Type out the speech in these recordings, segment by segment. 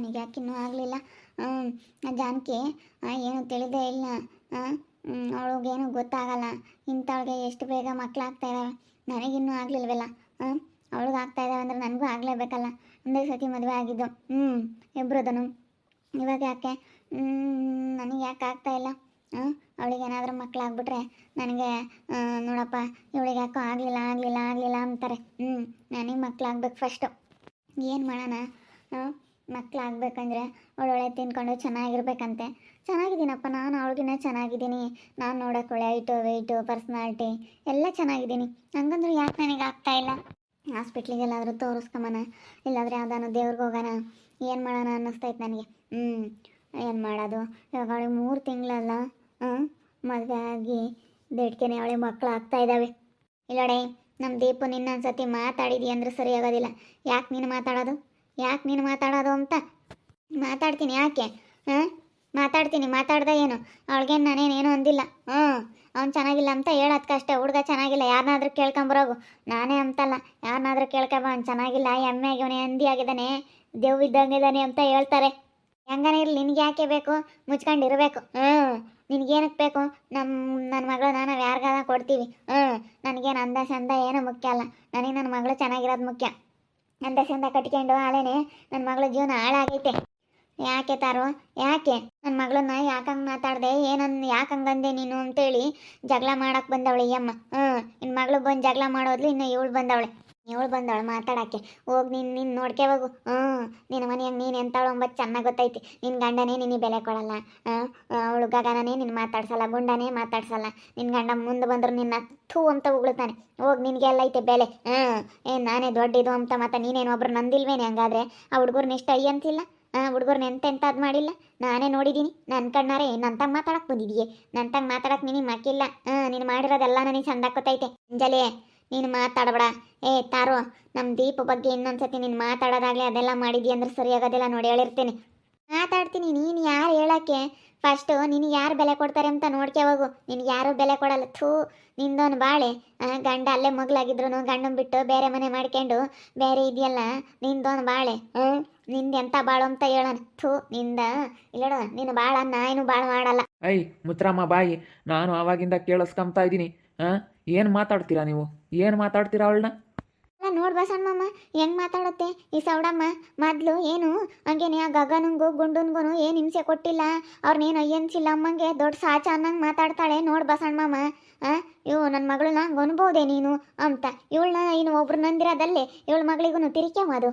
ನನಗೆ ಯಾಕೆ ಇನ್ನೂ ಆಗಲಿಲ್ಲ ಜಾನಕಿ ಏನು ತಿಳಿದೇ ಇಲ್ಲ. ಅವಳಿಗೇನು ಗೊತ್ತಾಗಲ್ಲ. ಇಂಥವ್ಳಿಗೆ ಎಷ್ಟು ಬೇಗ ಮಕ್ಕಳಾಗ್ತಾ ಇದ್ದಾವೆ ನನಗಿನ್ನೂ ಆಗಲಿಲ್ವಲ್ಲ. ಅವಳಿಗೆ ಆಗ್ತಾ ಇದ್ದಾವೆ ಅಂದ್ರೆ ನನಗೂ ಆಗಲೇಬೇಕಲ್ಲ. ಒಂದೇ ಸತಿ ಮದುವೆ ಆಗಿದ್ದು. ಹ್ಞೂ ಇಬ್ಬರದನು ಇವಾಗ ಯಾಕೆ? ನನಗೆ ಯಾಕೆ ಆಗ್ತಾ ಇಲ್ಲ? ಅವಳಿಗೆ ಏನಾದರೂ ಮಕ್ಕಳಾಗ್ಬಿಟ್ರೆ ನನಗೆ ನೋಡಪ್ಪ, ಇವಳಿಗೆ ಯಾಕೋ ಆಗಲಿಲ್ಲ ಆಗಲಿಲ್ಲ ಆಗಲಿಲ್ಲ ಅಂತಾರೆ. ಹ್ಞೂ ನನಗೆ ಮಕ್ಕಳಾಗ್ಬೇಕು ಫಸ್ಟು ಏನು ಮಾಡೋಣ? ಮಕ್ಕಳಾಗ್ಬೇಕಂದ್ರೆ ಒಳ್ಳೊಳ್ಳೆ ತಿನ್ಕೊಂಡು ಚೆನ್ನಾಗಿರ್ಬೇಕಂತೆ. ಚೆನ್ನಾಗಿದ್ದೀನಪ್ಪ, ನಾನು ಅವಳಿಗಿನ್ನ ಚೆನ್ನಾಗಿದ್ದೀನಿ. ನಾನು ನೋಡೋಕೆ ಐಟು ವೆಯ್ಟು ಪರ್ಸ್ನಾಲ್ಟಿ ಎಲ್ಲ ಚೆನ್ನಾಗಿದ್ದೀನಿ. ಹಂಗಂದ್ರೆ ಯಾಕೆ ನನಗೆ ಆಗ್ತಾ ಇಲ್ಲ? ಹಾಸ್ಪಿಟ್ಲಿಗೆಲ್ಲಾದರೂ ತೋರಿಸ್ಕೊಂಬನ. ಇಲ್ಲಾಂದರೆ ಯಾವ್ದಾನ ದೇವ್ರಿಗೆ ಹೋಗೋಣ. ಏನು ಮಾಡೋಣ ಅನ್ನಿಸ್ತೈತೆ ನನಗೆ. ಹ್ಞೂ ಏನು ಮಾಡೋದು? ಇವಾಗ ಅವಳಿಗೆ ಮೂರು ತಿಂಗಳಲ್ಲ ಹ್ಞೂ ಮದುವೆ ಆಗಿ ದೇಡ್ಕೆನೆ ಅವಳಿಗೆ ಮಕ್ಕಳು ಆಗ್ತಾ ಇದ್ದಾವೆ ಇಲ್ಲೋಡೆ ನಮ್ಮ ದೀಪು ಸತಿ ಮಾತಾಡಿದಿ ಅಂದ್ರೆ ಸರಿ ಆಗೋದಿಲ್ಲ ಯಾಕೆ ನೀನು ಮಾತಾಡೋದು? ಯಾಕೆ ನೀನು ಮಾತಾಡೋದು ಅಂತ? ಮಾತಾಡ್ತೀನಿ ಯಾಕೆ? ಹಾಂ? ಮಾತಾಡ್ತೀನಿ, ಮಾತಾಡ್ದೆ ಏನು? ಅವಳಿಗೇನು ನಾನೇನೇನು ಅಂದಿಲ್ಲ. ಹ್ಞೂ ಅವ್ನು ಚೆನ್ನಾಗಿಲ್ಲ ಅಂತ ಹೇಳೋದ್ಕೆ ಅಷ್ಟೇ. ಹುಡುಗ ಚೆನ್ನಾಗಿಲ್ಲ ಯಾರನ್ನಾದ್ರೂ ಕೇಳ್ಕೊಂಬರೋಗು. ನಾನೇ ಅಂತಲ್ಲ ಯಾರನ್ನಾದ್ರೂ ಕೇಳ್ಕೊಬ, ಅವ್ನು ಚೆನ್ನಾಗಿಲ್ಲ ಎಮ್ಮೆ ಆಗಿವನೆ ಹಂದಿ ಆಗಿದ್ದಾನೆ ದೇವ್ ಇದ್ದಂಗಿದ್ದಾನೆ ಅಂತ ಹೇಳ್ತಾರೆ. ಹೆಂಗನೇ ಇರಲಿ, ನಿನಗೆ ಯಾಕೆ ಬೇಕು? ಮುಚ್ಕೊಂಡಿರಬೇಕು ಹ್ಞೂ ನಿನಗೇನಕ್ಕೆ ಬೇಕು? ನಮ್ಮ ನನ್ನ ಮಗಳು ನಾನು ಯಾರಿಗಾದ ಕೊಡ್ತೀವಿ. ಹ್ಞೂ ನನಗೇನು ಅಂದ ಚಂದ ಏನು ಮುಖ್ಯ ಅಲ್ಲ. ನನಗೆ ನನ್ನ ಮಗಳು ಚೆನ್ನಾಗಿರೋದು ಮುಖ್ಯ. ಅಂದ ಚಂದ ಕಟ್ಕೊಂಡು ಆಳೇನೆ ನನ್ನ ಮಗಳ ಜೀವನ ಹಾಳಾಗೈತೆ. ಯಾಕೆ ತಾರೋ? ಯಾಕೆ? ನನ್ನ ಮಗಳನ್ನ ಯಾಕಂಗೆ ಮಾತಾಡ್ದೆ? ಏನನ್ ಯಾಕಂಗಂದೆ ನೀನು ಅಂತೇಳಿ ಜಗಳ ಮಾಡಕ್ಕೆ ಬಂದವಳೆ ಅಮ್ಮ. ಹ್ಞೂ ನಿನ್ನ ಮಗಳು ಬಂದು ಜಗಳ ಮಾಡೋದ್ಲು ಇನ್ನು ಇವಳು ಬಂದವಳೆ. ಇವಳು ಬಂದವಳು ಮಾತಾಡಕ್ಕೆ. ಹೋಗಿ ನೀನು ನಿನ್ನ ನೋಡ್ಕೆ ಹೋಗು. ಹ್ಞೂ, ನಿನ್ನ ಮನೆಯಾಗ ನೀನು ಎಂತಾಳು ಒಂಬತ್ತು ಚೆನ್ನಾಗಿ ಗೊತ್ತೈತಿ. ನಿನ್ನ ಗಂಡನೇ ನಿನಗೆ ಬೆಲೆ ಕೊಡಲ್ಲ. ಅವಳು ಗಗನನೇ ನಿನ್ನ ಮಾತಾಡ್ಸಲ್ಲ, ಗುಂಡನೇ ಮಾತಾಡ್ಸಲ್ಲ. ನಿನ್ನ ಗಂಡ ಮುಂದೆ ಬಂದ್ರು ನಿನ್ನ ಥೂ ಅಂತ ಉಗುಳ್ತಾನೆ. ಹೋಗಿ ನಿನಗೆಲ್ಲ ಐತೆ ಬೆಲೆ. ಹ್ಞೂ ಏನು ನಾನೇ ದೊಡ್ಡಿದು ಅಂತ ಮತ್ತೆ ನೀನೇನು ಒಬ್ರು ನಂದಿಲ್ವೇನೆ ಹಂಗಾದ್ರೆ? ಆ ಹುಡುಗರ್ನ ಇಷ್ಟ ಅಯ್ಯ ಅಂತಿಲ್ಲ ಆ, ಹುಡುಗರ್ನ ಎಂತ ಎಂತ ಅದು ಮಾಡಿಲ್ಲ. ನಾನೇ ನೋಡಿದ್ದೀನಿ ನನ್ನ ಕಣ್ಣಾರೆ ತಂಗ ಮಾತಾಡಕ್ಕೆ ಬಂದಿದೀಯ. ನನ್ನಂತಂಗೆ ಮಾತಾಡಕ್ಕೆ ನಿನಗೆ ಮಕ್ಕಿಲ್ಲ. ಹಾಂ ನೀನು ಮಾಡಿರೋದೆಲ್ಲ ನನಗೆ ಗೊತ್ತೈತೆ. ಅಂಜಲಿ ನೀನು ಮಾತಾಡಬೇಡ. ಏ, ತಾರು ನಮ್ಮ ದೀಪ ಬಗ್ಗೆ ಇನ್ನೊಂದ್ಸತಿ ನೀನು ಮಾತಾಡೋದಾಗಲಿ ಅದೆಲ್ಲ ಮಾಡಿದ್ಯಾ ಅಂದ್ರೆ ಸರಿಯಾಗೋದಿಲ್ಲ ನೋಡಿ, ಹೇಳಿರ್ತೀನಿ. ಮಾತಾಡ್ತೀನಿ, ನೀನು ಯಾರು ಹೇಳಕ್ಕೆ? ಫಸ್ಟು ನೀನು ಯಾರು ಬೆಲೆ ಕೊಡ್ತಾರೆ ಅಂತ ನೋಡ್ಕೆ ಹೋಗು. ನಿನಗೆ ಯಾರು ಬೆಲೆ ಕೊಡಲ್ಲ. ಥೂ, ನಿಂದೊಂದು ಬಾಳೆ. ಗಂಡ ಅಲ್ಲೇ ಮಗ್ಲಾಗಿದ್ರು ಗಂಡನ ಬಿಟ್ಟು ಬೇರೆ ಮನೆ ಮಾಡ್ಕೊಂಡು ಬೇರೆ ಇದೆಯಲ್ಲ, ನಿಂದೊಂದು ಬಾಳೆ. ಹ್ಞೂ, ನಿಂದ ಎಂತ ಬಾಳು ಅಂತ ಹೇಳೋಣ. ಥೂ, ನಿಂದ. ಇಲ್ಲಡ ನೀನು ಬಾಳ ಏನು ಬಾಳು ಮಾಡಲ್ಲ. ಐ, ಮುತ್ರಮ್ಮ ಬಾಯಿ, ನಾನು ಆವಾಗಿಂದ ಕೇಳಿಸ್ಕೊಂತಾ ಇದ್ದೀನಿ. ಹಾಂ ಏನು ಮಾತಾಡ್ತೀರಾ ನೀವು? ಏನು ಮಾತಾಡ್ತೀರಾ ಅವಳನ್ನ? ಅಲ್ಲ, ನೋಡ್ ಬಸಣ್ಣಮ್ಮ ಹೆಂಗ್ ಮಾತಾಡುತ್ತೆ? ಈ ಸೌಡಮ್ಮ, ಮೊದ್ಲು ಏನು, ಹಂಗೇನೆ, ಆ ಗಗನಂಗು ಗುಂಡುನ್ಗೂ ಏನು ಹಿಂಸೆ ಕೊಟ್ಟಿಲ್ಲ. ಅವ್ರನ್ನೇನು ಅಯ್ಯನ್ಸಿಲ್ಲ ಅಮ್ಮಂಗೆ ದೊಡ್ಡ ಸಾಚ ಅನ್ನಂಗೆ ಮಾತಾಡ್ತಾಳೆ. ನೋಡ್ ಬಸಣ್ಣಮ್ಮ ಇವು ನನ್ನ ಮಗಳನ್ನ ಅನ್ಬೋದೆ ನೀನು ಅಂತ. ಇವಳನ್ನ ಇನ್ನು ಒಬ್ರು ನಂದಿರೋದಲ್ಲೇ. ಇವಳ ಮಗಳಿಗೂ ತಿರಿಕೆ ಮಾಡು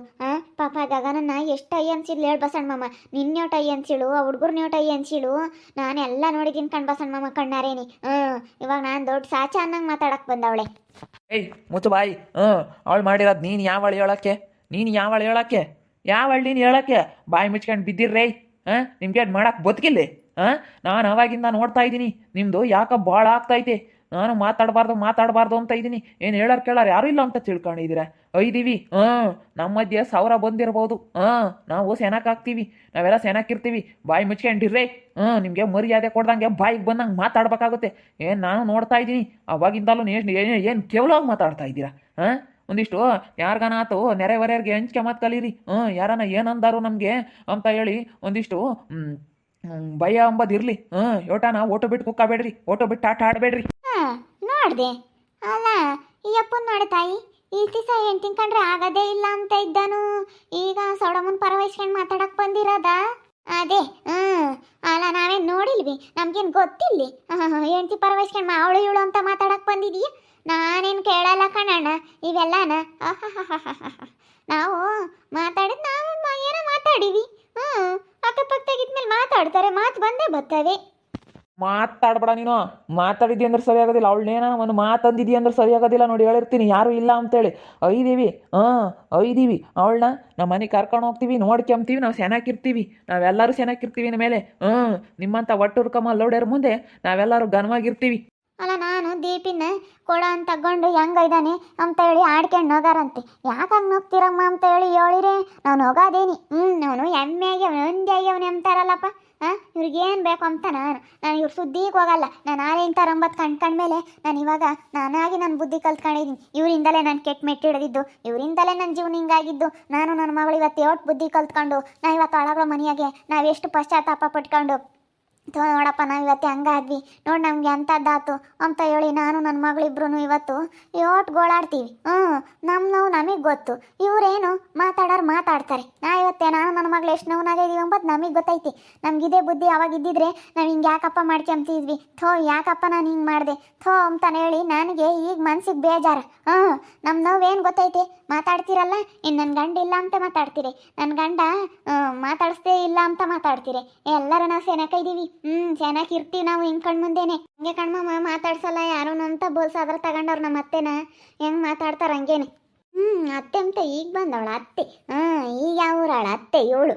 ಪಾಪ ಗಗನನ್ನ ಎಷ್ಟು ಅಯ್ಯ ಅನ್ಸಿದ್ಲು ಮಾಮ. ನಿನ್ನ ಎವಟ್ ಅಯ್ಯ ಅನ್ಸಿಳು? ಆ ಹುಡುಗರ್ನೆಯೋಟ ಅಯ್ಯ ಅನ್ಸಿಳು? ನಾನೆಲ್ಲ ನೋಡಿದ್ದೀನಿ ಕಣ್ ಬಸಣ್ಣಮ್ಮ ಕಣ್ಣಾರೇನಿ. ಹ್ಞೂ ಇವಾಗ ನಾನು ದೊಡ್ಡ ಸಾಚ ಅನ್ನಂಗೆ ಮಾತಾಡಕ್ ಬಂದವಳೆ. ಏಯ್ ಮುತ್ತು ಬಾಯಿ. ಹ್ಞೂ ಅವಳು ಮಾಡಿರೋದು ನೀನು ಯಾವಳು ಹೇಳಕ್ಕೆ? ನೀನು ಯಾವಳು ಹೇಳಕ್ಕೆ? ಯಾವ ನೀನು ಹೇಳಕ್ಕೆ? ಬಾಯಿ ಮುಚ್ಕೊಂಡು ಬಿದ್ದಿರ್ರೇ ಹಾಂ ನಿಮ್ಗೆ ಅದು ಮಾಡಕ್ಕೆ ಬದುಕಿಲ್ಲ? ಹಾಂ ನಾನು ಅವಾಗಿಂದ ನೋಡ್ತಾ ಇದ್ದೀನಿ. ನಿಮ್ಮದು ಯಾಕೋ ಭಾಳ ಆಗ್ತೈತೆ ನಾನು ಮಾತಾಡಬಾರ್ದು ಮಾತಾಡಬಾರ್ದು ಅಂತ ಇದ್ದೀನಿ. ಏನು ಹೇಳೋರು ಕೇಳೋರು ಯಾರೂ ಇಲ್ಲ ಅಂತ ತಿಳ್ಕೊಂಡಿದ್ದೀರಾ? ಐದೀವಿ ಹಾಂ ನಮ್ಮ ಮಧ್ಯೆ ಸಾವಿರ ಬಂದಿರ್ಬೋದು. ಹಾಂ ನಾವು ಸೆನಕ್ಕಾಗ್ತೀವಿ ನಾವೆಲ್ಲ ಸೆನಕ್ಕಿರ್ತೀವಿ ಬಾಯಿ ಮುಚ್ಕೊಂಡಿರ್ರಿ. ಹಾಂ ನಿಮಗೆ ಮರ್ಯಾದೆ ಕೊಡ್ದಂಗೆ ಬಾಯಿಗೆ ಬಂದಂಗೆ ಮಾತಾಡಬೇಕಾಗುತ್ತೆ. ಏನು ನಾನು ನೋಡ್ತಾ ಇದ್ದೀನಿ. ಅವಾಗಿಂದಲೂ ಏನು ಏನು ಕೇವಲವಾಗಿ ಮಾತಾಡ್ತಾ ಇದ್ದೀರಾ? ಹಾಂ ಒಂದಿಷ್ಟು ಯಾರಿಗಾನಾತು ನೆರೆಹೊರೆಯವ್ರಿಗೆ ಹಂಚ್ಕೆ ಮಾತು ಕಲೀರಿ. ಹ್ಞೂ ಯಾರನ್ನ ಏನಂದಾರು ನಮಗೆ ಅಂತ ಹೇಳಿ ಒಂದಿಷ್ಟು ಹ್ಮ್, ಅಂಬದ್ ಇರ್ಲಿ. ಹ್ಞೂ ಓಟೋ ಓಟು ಬಿಟ್ಟು ಕುಕ್ಕಬೇಡ್ರಿ ಓಟೋ ಬಿಟ್ಟು ಆಟ ಆಡಬೇಡ್ರಿ. ಹಾ ನೋಡ್ದೆ. ಅಲ್ಲ ಈ ಅಪ್ಪನ ನೋಡೆ ತಾಯಿ ಈ ದಿವಸ ಹೆಣ್ ಕಂಡ್ರೆ ಆಗದೇ ಇಲ್ಲ ಅಂತ ಇದ್ದಾನು. ಈಗ ಸೊಡಮನ್ ಪರವಹಿಸ್ಕೊಂಡು ಮಾತಾಡಕ್ ಬಂದಿರೋದ? ಅದೇ ಹ್ಮ್. ಅಲ್ಲ ನಾವೇನ್ ನೋಡಿಲ್ವಿ? ನಮ್ಗೇನ್ ಗೊತ್ತಿಲ್ಲ? ಹೆಂಡತಿ ಪರವಹಿಸ್ಕೊಂಡು ಅವಳು ಇವಳು ಅಂತ ಮಾತಾಡಕ್ ಬಂದಿದೀಯ? ನಾನೇನ್ ಕೇಳಲ್ಲ ಕಣಣ್ಣ ಇವೆಲ್ಲನ. ನಾವು ಮಾತಾಡಿದ್ ನಾವು ಮ- ಏನೋ ಮಾತಾಡಿವಿ ಹ್ಮ್ ಅಕ್ಕಪಕ್ಕದಾಗಿದ್ಮೇಲೆ ಮಾತಾಡ್ತಾರೆ ಮಾತು ಬಂದೇ ಬರ್ತವೆ. ಮಾತಾಡ್ಬೇಡ ನೀನು. ಮಾತಾಡಿದ್ದಿ ಅಂದ್ರೆ ಸರಿ ಆಗೋದಿಲ್ಲ. ಅವಳನ್ನೇನ ಒಂದು ಮಾತಂದಿದ್ದಿ ಅಂದ್ರೆ ಸರಿ ಆಗೋದಿಲ್ಲ ನೋಡಿ ಹೇಳಿರ್ತೀನಿ. ಯಾರು ಇಲ್ಲ ಅಂತೇಳಿ. ಐದೀವಿ ಹಾಂ ಐದೀವಿ ಅವಳನ್ನ ನಮ್ಮ ಮನೆಗೆ ಕರ್ಕೊಂಡು ಹೋಗ್ತೀವಿ ನೋಡ್ಕೊಂತೀವಿ ನಾವು ಸೆನಾಕಿರ್ತೀವಿ ನಾವೆಲ್ಲರೂ ಸೆನಾಕಿರ್ತೀವಿ ಮೇಲೆ. ಹ್ಞೂ ಒಟ್ಟು ಹುರ್ಕಮ್ಮ ಲೋಡರ್ ಮುಂದೆ ನಾವೆಲ್ಲರೂ ಘನವಾಗಿರ್ತೀವಿ. ಅಲ್ಲ ನಾನು ದೀಪಿನ ಕೊಡ ಅಂತ ತಗೊಂಡು ಹೆಂಗ ಇದ್ದಾನೆ ಅಂತ ಹೇಳಿ ಆಡ್ಕೊಂಡು ಹೋಗಾರಂತೆ. ಯಾಕಂಗೆ ನೋಕ್ತಿರಮ್ಮ ಅಂತ ಹೇಳಿ ಹೇಳಿರೆ. ನಾನು ಹೋಗೋದೇನಿ. ಹ್ಞೂ ಅವನು ಎಮ್ಮೆ ಆಗ್ಯವನು ಹಂದಿ ಅವನು ಅಂತಾರಲ್ಲಪ್ಪ. ಹಾಂ ಇವ್ರಿಗೇನು ಬೇಕು ಅಂತ ನಾನು. ನಾನು ಇವ್ರ ಸುದ್ದಿಗೆ ಹೋಗಲ್ಲ. ನಾನು ಆಲೆ ಒಂಬತ್ತು ಕಣ್ಕಂಡ್ಮೇಲೆ ನಾನು ಇವಾಗ ನಾನಾಗಿ ನನ್ನ ಬುದ್ಧಿ ಕಲ್ತ್ಕೊಂಡಿದ್ದೀನಿ ಇವರಿಂದಲೇ ನಾನು ಕೆಟ್ಟ ಮೆಟ್ಟಿಡಿದಿದ್ದು ಇವರಿಂದಲೇ ನನ್ನ ಜೀವನ ಹಿಂಗಾಗಿದ್ದು. ನಾನು ನನ್ನ ಮಗಳು ಇವತ್ತು ಎಷ್ಟು ಬುದ್ಧಿ ಕಲ್ತ್ಕೊಂಡು ನಾ ಇವತ್ತು ಒಳಗಳ ಮನೆಯಾಗೆ ನಾವೆಷ್ಟು ಪಶ್ಚಾತ್ತಾಪ ಪಟ್ಕೊಂಡು ಥೋ ನೋಡಪ್ಪ, ನಾವು ಇವತ್ತು ಹಂಗಾದ್ವಿ. ನೋಡಿ ನಮಗೆ ಅಂಥದ್ದಾತು ಅಂತ ಹೇಳಿ ನಾನು ನನ್ನ ಮಗಳಿಬ್ರು ಇವತ್ತು ಯೋಟ್ ಗೋಳಾಡ್ತೀವಿ ಹ್ಞೂ ನಮ್ಮ ನೋವು ನಮಗೆ ಗೊತ್ತು. ಇವರೇನು ಮಾತಾಡೋರು ಮಾತಾಡ್ತಾರೆ. ನಾ ಇವತ್ತೇ, ನಾನು ನನ್ನ ಮಗಳು ಎಷ್ಟು ನೋವುನಾಗಿದ್ದೀವಿ ಅಂಬದು ನಮಗೆ ಗೊತ್ತೈತಿ. ನಮಗಿದೇ ಬುದ್ಧಿ ಅವಾಗ ಇದ್ದಿದ್ರೆ ನಾವು ಹಿಂಗೆ ಯಾಕಪ್ಪ ಮಾಡ್ಕೊಂತಿದ್ವಿ ಥೋ, ಯಾಕಪ್ಪ ನಾನು ಹಿಂಗೆ ಮಾಡಿದೆ? ಥೋ ಅಂತ ಹೇಳಿ, ನನಗೆ ಈಗ ಮನ್ಸಿಗೆ ಬೇಜಾರು. ಹ್ಞೂ ನಮ್ಮ ನೋವೇನು ಗೊತ್ತೈತಿ? ಮಾತಾಡ್ತೀರಲ್ಲ? ಇನ್ನು ನನ್ನ ಗಂಡ ಇಲ್ಲ ಅಂತ ಮಾತಾಡ್ತೀರಿ. ನನ್ನ ಗಂಡ ಮಾತಾಡಿಸ್ತೇ ಇಲ್ಲ ಅಂತ ಮಾತಾಡ್ತೀರಿ. ಎಲ್ಲರೂ ನಾವು ಸೆನಕೈದೀವಿ ಹ್ಞೂ ಚೆನ್ನಾಗಿ ಇರ್ತೀವಿ ನಾವು ಹಿಂಗೆ ಕಣ್ಮುಂದೇನೆ ಹಿಂಗೆ ಕಣ್ಮಮ್ಮ ಮಾತಾಡ್ಸಲ್ಲ ಯಾರು ಅಂತ ಬೋಲ್ಸಾದ್ರೆ ತಗೊಂಡವ್ರು ನಮ್ಮ ಅತ್ತೆನ. ಹೆಂಗೆ ಮಾತಾಡ್ತಾರೆ ಹಂಗೇನೆ. ಹ್ಞೂ ಅತ್ತೆ ಅಂತ ಈಗ ಬಂದವಳ ಅತ್ತೆ. ಹಾಂ, ಈಗ ಯಾವ ಊರಾಳ ಅತ್ತೆ? ಏಳು.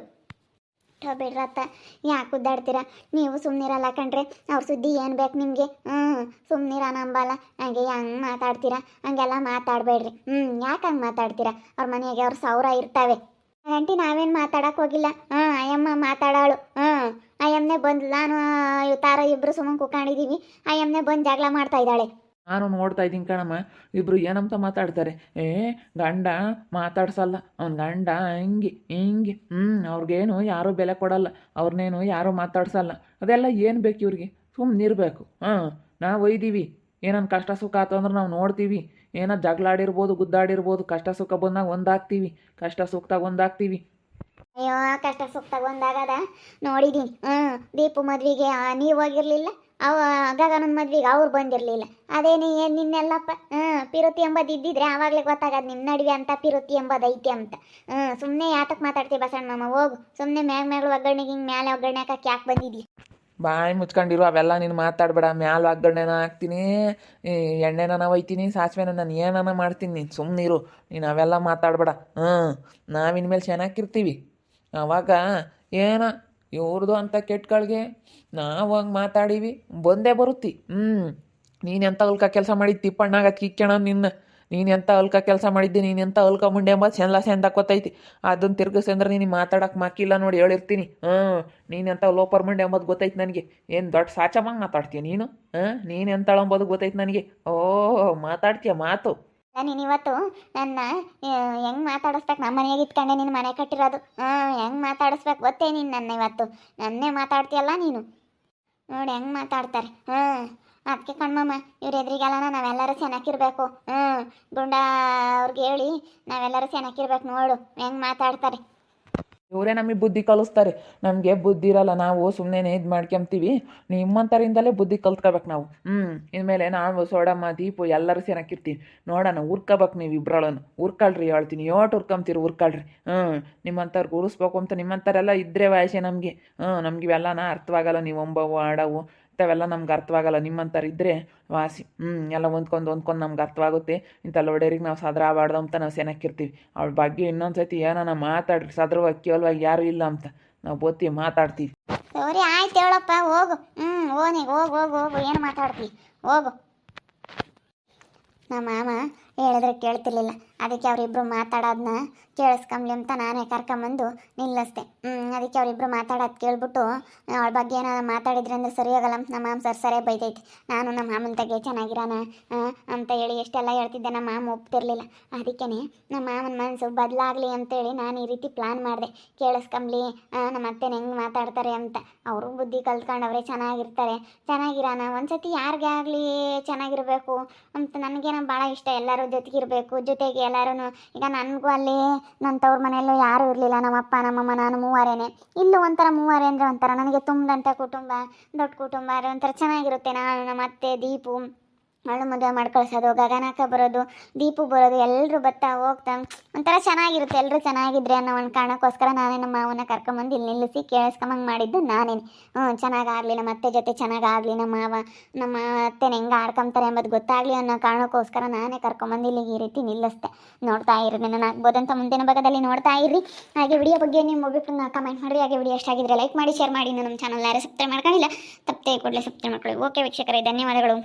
ಬಿಡ್ರತ್ತ. ಯಾಕೆ ಉದ್ದಾಡ್ತೀರ? ನೀವು ಸುಮ್ಮನಿರಲ್ಲ ಕಣ್ರೆ. ಅವ್ರ ಸುದ್ದಿ ಏನು ಬೇಕು ನಿಮಗೆ? ಹ್ಞೂ ಸುಮ್ಮನಿರ ನಂಬಲ್ಲ. ಹಂಗೆ ಹೆಂಗ್ ಮಾತಾಡ್ತೀರಾ. ಹಂಗೆಲ್ಲ ಮಾತಾಡಬೇಡ್ರಿ. ಹ್ಞೂ ಯಾಕೆ ಹಂಗೆ ಮಾತಾಡ್ತೀರಾ? ಅವ್ರ ಮನೆಗೆ ಅವ್ರ ಸೌರ ಇರ್ತಾವೆ. ಆಂಟಿ ನಾವೇನು ಮಾತಾಡಕ್ಕೆ ಹೋಗಿಲ್ಲ. ಹಾಂ, ಅಯ್ಯಮ್ಮ ಮಾತಾಡೋಳು. ಹಾಂ ಅಯ್ಯಮ್ಮನೆ ಬಂದು ನಾನು ತಾರ ಇಬ್ಬರು ಸುಮ್ಮನೆ ಕುತ್ಕೊಂಡಿದ್ದೀವಿ ಅಯ್ಯಮ್ಮನೆ ಬಂದು ಜಗಳ ಮಾಡ್ತಾ ಇದ್ದಾಳೆ. ನಾನು ನೋಡ್ತಾ ಇದ್ದೀನಿ ಕಣಮ್ಮ ಇಬ್ಬರು ಏನಂತ ಮಾತಾಡ್ತಾರೆ. ಏ, ಗಂಡ ಮಾತಾಡ್ಸಲ್ಲ. ಅವ್ನ ಗಂಡ ಹಿಂಗೆ ಹಿಂಗೆ. ಹ್ಞೂ ಅವ್ರಿಗೇನು ಯಾರೂ ಬೆಲೆ ಕೊಡಲ್ಲ. ಅವ್ರನ್ನೇನು ಯಾರೂ ಮಾತಾಡ್ಸಲ್ಲ. ಅದೆಲ್ಲ ಏನು ಬೇಕು ಇವ್ರಿಗೆ? ಸುಮ್ಮನೆ ಇರಬೇಕು. ಹಾಂ, ನಾವು ಒಯ್ದೀವಿ. ಏನನ್ನ ಕಷ್ಟ ಸುಖ ಆತು ಅಂದ್ರೆ ನಾವು ನೋಡ್ತೀವಿ. ಏನೋ ಜಗಳಾಡಿರ್ಬೋದು, ಗುದ್ದಾಡಿರ್ಬೋದು, ಕಷ್ಟ ಸುಖ ಬಂದಾಗ ಒಂದಾಗ್ತೀವಿ. ಕಷ್ಟ ಸುಖದಾಗ ಒಂದಾಗ್ತೀವಿ. ಅಯ್ಯೋ, ಕಷ್ಟ ಸುಖ ತಗೊಂಡಾಗದ ನೋಡಿದೀನಿ. ಹ್ಞೂ ದೀಪು ಮದುವೆಗೆ ನೀವು ಹೋಗಿರ್ಲಿಲ್ಲ? ಅವ ಗಗನನ ಮದ್ವೆಗೆ ಅವ್ರು ಬಂದಿರಲಿಲ್ಲ. ಅದೇ ನೀ ನಿನ್ನೆಲ್ಲಪ್ಪ, ಹ್ಞೂ, ಪಿರುತಿ ಎಂಬುದು ಇದ್ದಿದ್ರೆ ಆವಾಗಲೇ ಗೊತ್ತಾಗದು ನಿಮ್ಮ ನಡುವೆ ಅಂತ ಪಿರುತಿ ಎಂಬುದು ಐತೆ ಅಂತ. ಹ್ಞೂ ಸುಮ್ಮನೆ ಯಾತಕ್ಕೆ ಮಾತಾಡ್ತೀವಿ ಬಸಣ್ಣ ಹೋಗು. ಸುಮ್ಮನೆ ಮ್ಯಾಗ ಮ್ಯಾಗ ಒಗ್ಗರಣೆಗೆ ಹಿಂಗೆ ಮ್ಯಾಲೆ ಒಗ್ಗರಣೆ ಹಾಕಕ್ಕೆ ಯಾಕೆ ಬಂದಿದ್ದಿ? ಬಾಯಿ ಮುಚ್ಕೊಂಡಿರು, ಅವೆಲ್ಲ ನೀನು ಮಾತಾಡಬೇಡ, ಮ್ಯಾಲ ಒಗ್ಗರಣೆನ ಹಾಕ್ತೀನಿ ಎಣ್ಣೆನ ಒಯ್ತೀನಿ, ಸಾಸಿವೆನ ನಾನು ಏನನ ಮಾಡ್ತೀನಿ, ನೀನು ಸುಮ್ಮನಿರು ನೀನು ಅವೆಲ್ಲ ಮಾತಾಡಬೇಡ. ಹ್ಞೂ ನಾವಿನ್ಮೇಲೆ ಚೆನ್ನಾಗಿರ್ತೀವಿ ಅವಾಗ ಏನ ಇವ್ರದ್ದು ಅಂತ ಕೆಟ್ಟಗಳಿಗೆ ನಾವು ಹಂಗೆ ಮಾತಾಡೀವಿ. ಬಂದೇ ಬರುತ್ತಿ. ಹ್ಞೂ ನೀನು ಎಂಥ ಅಲ್ಕ ಕೆಲಸ ಮಾಡಿದ್ದು? ತಿಪ್ಪಣ್ಣಾಗ ಕಿಕ್ಕಣ ನಿನ್ನ. ನೀನು ಎಂಥ ಅಲ್ಕ ಕೆಲಸ ಮಾಡಿದ್ದೆ? ನೀನು ಎಂಥ ಅಲ್ಕ ಮುಂಡೆ ಎಂಬ ಸೆನ್ಲ ಸೆಂದ ಗೊತ್ತೈತಿ ಅದನ್ನು ತಿರ್ಗಿಸಂದ್ರೆ ನೀನು ಮಾತಾಡಕ್ಕೆ ಮಾಕಿಲ್ಲ ನೋಡಿ ಹೇಳಿರ್ತೀನಿ. ಹಾಂ ನೀನು ಎಂಥ ಲೋಪರ್ ಮುಂಡೆ ಎಂಬುದು ಗೊತ್ತೈತಿ ನನಗೆ. ಏನು ದೊಡ್ಡ ಸಾಚಮಾಗಿ ಮಾತಾಡ್ತೀಯ ನೀನು? ಹಾಂ ನೀನು ಎಂಥಳಂಬೋದು ಅಂಬೋದು ಗೊತ್ತೈತಿ ನನಗೆ? ಓ ಮಾತಾಡ್ತೀಯ ಮಾತು? ನೀನು ಇವತ್ತು ನನ್ನ ಹೆಂಗೆ ಮಾತಾಡಿಸ್ಬೇಕು? ನಮ್ಮ ಮನೆಯಾಗ ಇಟ್ಕೊಂಡೆ ನಿನ್ನ ಮನೆ ಕಟ್ಟಿರೋದು. ಹಾಂ ಹೆಂಗೆ ಮಾತಾಡಿಸ್ಬೇಕು? ಗೊತ್ತೇ ನೀನು ನನ್ನ ಇವತ್ತು. ನನ್ನೇ ಮಾತಾಡ್ತೀಯಲ್ಲ ನೀನು? ನೋಡಿ ಹೆಂಗೆ ಮಾತಾಡ್ತಾರೆ. ಹಾಂ ಅದಕ್ಕೆ ಕಣ್ಮಮ್ಮ, ಇವ್ರ ಎದುರಿಗೆಲ್ಲ ನಾವೆಲ್ಲರೂ ಚೆನ್ನಾಗಿರ್ಬೇಕು ಹ್ಞೂ ಗುಂಡ ಅವ್ರಿಗೆ ಹೇಳಿ ನಾವೆಲ್ಲರೂ ಚೆನ್ನಾಗಿರ್ಬೇಕು ನೋಡು. ಹೆಂಗೆ ಮಾತಾಡ್ತಾರೆ? ಇವರೇ ನಮಗೆ ಬುದ್ಧಿ ಕಲಿಸ್ತಾರೆ. ನಮಗೆ ಬುದ್ಧಿ ಇರಲ್ಲ, ನಾವು ಸುಮ್ಮನೆ ಇದು ಮಾಡ್ಕೊಂತೀವಿ. ನಿಮ್ಮಂಥರಿಂದಲೇ ಬುದ್ಧಿ ಕಲ್ತ್ಕೋಬೇಕು ನಾವು. ಹ್ಞೂ ಇನ್ಮೇಲೆ ನಾವು ಸೋಡಮ್ಮ, ದೀಪು ಎಲ್ಲರೂ ಸೇನಾಕಿರ್ತೀವಿ. ನೋಡೋಣ ಉರ್ಕೋಬೇಕು ನೀವು ಇಬ್ರಳನ್ನು ಉರ್ಕಳ್ರಿ ಹೇಳ್ತೀನಿ. ಯೋಟ್ ಉರ್ಕೊಂತೀರಿ ಉರ್ಕಳ್ರಿ ಹ್ಞೂ ನಿಮ್ಮಂಥವ್ರಿಗೆ ಉರಿಸ್ಬೇಕು ಅಂತ ನಿಮ್ಮಂಥರೆಲ್ಲ ಇದ್ರೆ ವಯಸ್ಸೇ ನಮಗೆ. ಹ್ಞೂ ನಮ್ಗೆ ಇವೆಲ್ಲನ ಅರ್ಥವಾಗಲ್ಲ. ನೀವು ಒಂಬವು ಆಡವು ಇಂಥವೆಲ್ಲ ನಮ್ಗೆ ಅರ್ಥವಾಗಲ್ಲ. ನಿಮ್ಮಂಥವ್ರು ಇದ್ದರೆ ವಾಸಿ ಹ್ಞೂ ಎಲ್ಲ ಹೊಂದ್ಕೊಂಡು ಹೊಂದ್ಕೊಂಡು ನಮ್ಗೆ ಅರ್ಥವಾಗುತ್ತೆ. ಇಂಥ ಲೋಡೇರಿಗೆ ನಾವು ಸದ್ರ ಆಗಬಾರ್ದು ಅಂತ ನಾವು ಸೆನಕ್ಕಿರ್ತೀವಿ ಅವ್ಳ ಬಗ್ಗೆ ಇನ್ನೊಂದು ಸತಿ ಏನಾನ ಮಾತಾಡ್ರಿ, ಸದ್ರವಾಗಿ, ಕೇವಲವಾಗಿ ಯಾರೂ ಇಲ್ಲ ಅಂತ ನಾವು ಬೋತಿ ಮಾತಾಡ್ತೀವಿ. ಸರಿ, ಆಯ್ತು ಹೇಳಪ್ಪ, ಹೋಗು. ಹ್ಞೂ ಓನಿಗೆ ಹೋಗು ಹೋಗು ಹೋಗು, ಏನು ಮಾತಾಡ್ತೀವಿ ಹೋಗು. ನಮ್ಮ ಮಾಮ ಹೇಳಿದ್ರೆ ಕೇಳ್ತಿರ್ಲಿಲ್ಲ. ಅದಕ್ಕೆ ಅವರಿಬ್ಬರು ಮಾತಾಡೋದನ್ನ ಕೇಳಿಸ್ಕೊಂಬ್ಲಿ ಅಂತ ನಾನೇ ಕರ್ಕೊಂಬಂದು ನಿಲ್ಲಿಸ್ದೆ. ಅದಕ್ಕೆ ಅವರಿಬ್ಬರು ಮಾತಾಡೋದು ಕೇಳ್ಬಿಟ್ಟು ಅವಳ ಬಗ್ಗೆ ಏನಾದ್ರು ಮಾತಾಡಿದ್ರೆ ಅಂದ್ರೆ ಸರಿ ಹೋಗಲ್ಲ ಅಂತ ನಮ್ಮ ಮಾಮ ಸರ್ ಸರೇ ಬೈದೈತಿ ನಾನು ನಮ್ಮ ಮಾಮನ ತಗೆ ಚೆನ್ನಾಗಿರೋಣ ಅಂತ ಹೇಳಿ ಎಷ್ಟೆಲ್ಲ ಹೇಳ್ತಿದ್ದೆ ನಮ್ಮ ಮಾಮ ಒಪ್ತಿರ್ಲಿಲ್ಲ. ಅದಕ್ಕೇ ನಮ್ಮ ಮಾಮನ ಮನಸ್ಸು ಬದಲಾಗಲಿ ಅಂತೇಳಿ ನಾನು ಈ ರೀತಿ ಪ್ಲಾನ್ ಮಾಡಿದೆ. ಕೇಳಿಸ್ಕೊಂಬ್ಲಿ ನಮ್ಮ ಅತ್ತೆನ ಹೆಂಗೆ ಮಾತಾಡ್ತಾರೆ ಅಂತ. ಅವರು ಬುದ್ಧಿ ಕಲ್ತ್ಕೊಂಡವ್ರೆ ಚೆನ್ನಾಗಿರ್ತಾರೆ. ಚೆನ್ನಾಗಿರೋಣ ಒಂದ್ಸತಿ ಯಾರಿಗೆ ಆಗಲಿ ಚೆನ್ನಾಗಿರಬೇಕು ಅಂತ ನನಗೇನೋ ಭಾಳ ಇಷ್ಟ. ಎಲ್ಲರೂ ಜೊತೆಗಿರಬೇಕು. ಜೊತೆಗೆ ಎಲ್ಲರೂ ಈಗ ನನಗೂ ಅಲ್ಲಿ ನನ್ನ ತವ್ರ ಮನೆಯಲ್ಲೂ ಯಾರೂ ಇರಲಿಲ್ಲ. ನಮ್ಮಪ್ಪ, ನಮ್ಮಮ್ಮ, ನಾನು ಮೂವರೇನೆ. ಇಲ್ಲೂ ಒಂಥರ ಮೂವರೇ ಅಂದರೆ ಒಂಥರ ನನಗೆ ತುಂಬದಂಥ ಕುಟುಂಬ, ದೊಡ್ಡ ಕುಟುಂಬ ಒಂಥರ ಚೆನ್ನಾಗಿರುತ್ತೆ. ನಾನು, ನಮ್ಮ ಅತ್ತೆ, ದೀಪು ಅವಳು ಮದುವೆ ಮಾಡಿ ಕಳ್ಸೋದು ಬರೋದು, ದೀಪು ಬರೋದು ಎಲ್ಲರೂ ಬರ್ತಾ ಹೋಗ್ತಾ ಒಂಥರ ಚೆನ್ನಾಗಿರುತ್ತೆ ಎಲ್ಲರೂ ಚೆನ್ನಾಗಿದ್ರೆ ಅನ್ನೋ ಒಂದು ಕಾರಣಕ್ಕೋಸ್ಕರ ನಾನೇ ನಮ್ಮ ಮಾವನ ಕರ್ಕೊಂಬಂದು ಇಲ್ಲಿ ನಿಲ್ಲಿಸಿ ಕೇಳಿಸ್ಕೊಂಬಂಗೆ ಮಾಡಿದ್ದು ನಾನೇನೆ. ಹ್ಞೂ ಚೆನ್ನಾಗಾಗಲಿ, ನಮ್ಮ ಅತ್ತೆ ಜೊತೆ ಚೆನ್ನಾಗಾಗಲಿ, ನಮ್ಮ ಮಾವ, ನಮ್ಮ ಅತ್ತೆನ ಹೆಂಗೆ ಆಡ್ಕೊಂತಾರೆ ಎಂಬುದು ಗೊತ್ತಾಗಲಿ ಅನ್ನೋ ಕಾರಣಕ್ಕೋಸ್ಕರ ನಾನೇ ಕರ್ಕೊಂಬಂದು ಇಲ್ಲಿ ಈ ರೀತಿ ನಿಲ್ಲಿಸ್ದೆ. ನೋಡ್ತಾ ಇರಿ, ನನ್ನ ಆಗ್ಬೋದಂತ ಮುಂದಿನ ಭಾಗದಲ್ಲಿ ನೋಡ್ತಾ ಇರಿ. ಹಾಗೆ ವಿಡಿಯೋ ಬಗ್ಗೆ ನಿಮ್ಮ ಒಬ್ಬಿಟ್ಟು ಕಮೆಂಟ್ ಮಾಡಿರಿ. ಹಾಗೆ ವಿಡಿಯೋ ಎಷ್ಟಾಗಿದ್ರೆ ಲೈಕ್ ಮಾಡಿ ಶೇರ್ ಮಾಡಿ. ನಮ್ಮ ಚಾನಲ್ ಯಾರು ಸಬ್ಸ್ಕ್ರೈಬ್ ಮಾಡ್ಕೊಂಡಿಲ್ಲ ತಪ್ಪೇ ಕೂಡಲೇ ಸಬ್ಸ್ಕ್ರೈಬ್ ಮಾಡ್ಕೊಳ್ಳಿ. ಓಕೆ ವೀಕ್ಷಕರೇ, ಧನ್ಯವಾದಗಳು.